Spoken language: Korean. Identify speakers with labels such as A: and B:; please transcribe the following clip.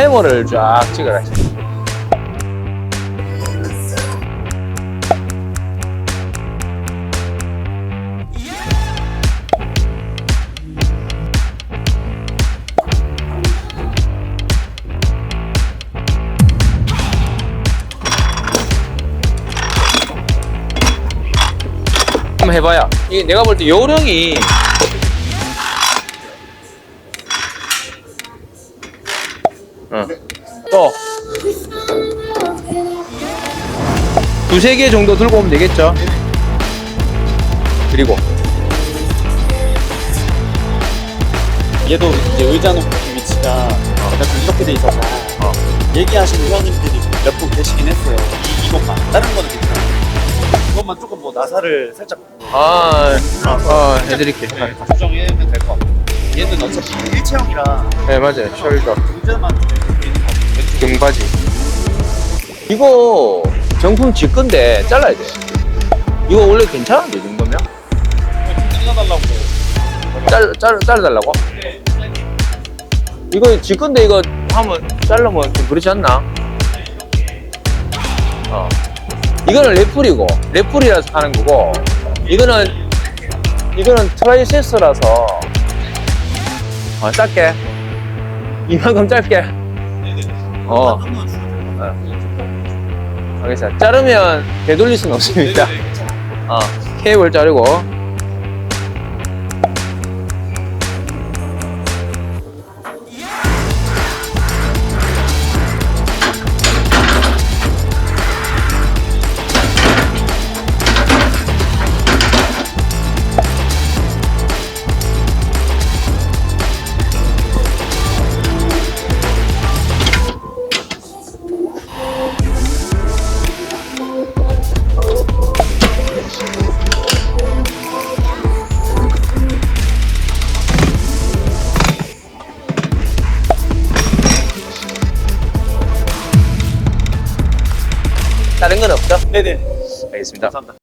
A: 해머를 쫙 찍어라. 한번 해봐야. 이게 내가 볼 때 요령이 어. 또 두세 개 정도 들고 오면 되겠죠? 그리고
B: 얘도 이제 의자 놓기 위치가 약간 이렇게 돼 있어서
A: 어.
B: 얘기하시는 회원님들이 몇 분 계시긴 했어요. 이, 이것만 다른 거는 괜찮아요. 이것만 조금 뭐 나사를 살짝
A: 아, 어, 해드릴게.
B: 네, 조정해면 될것 같아요. 어차피 일체형이라
A: 네, 맞아요. 숄더.
B: 의자만
A: 등바지. 이거 정품 지 건데 잘라야 돼. 이거 원래 괜찮은데, 이 정도면?
B: 잘라달라고
A: 잘, 잘, 잘라달라고? 이거 지 건데 이거 하면 자르면 좀 그렇지 않나? 어. 이거는 레플이고, 레플이라서 하는 거고, 이거는, 이거는 트라이세스라서, 어, 짧게. 이만큼 짧게. 어. 알겠어요. 자르면 되돌릴 수는 없으니까.
B: 네네네, 괜찮아요.
A: 어, 케이블 자르고. 다른 건 없죠?
B: 네네.
A: 알겠습니다.
B: 감사합니다.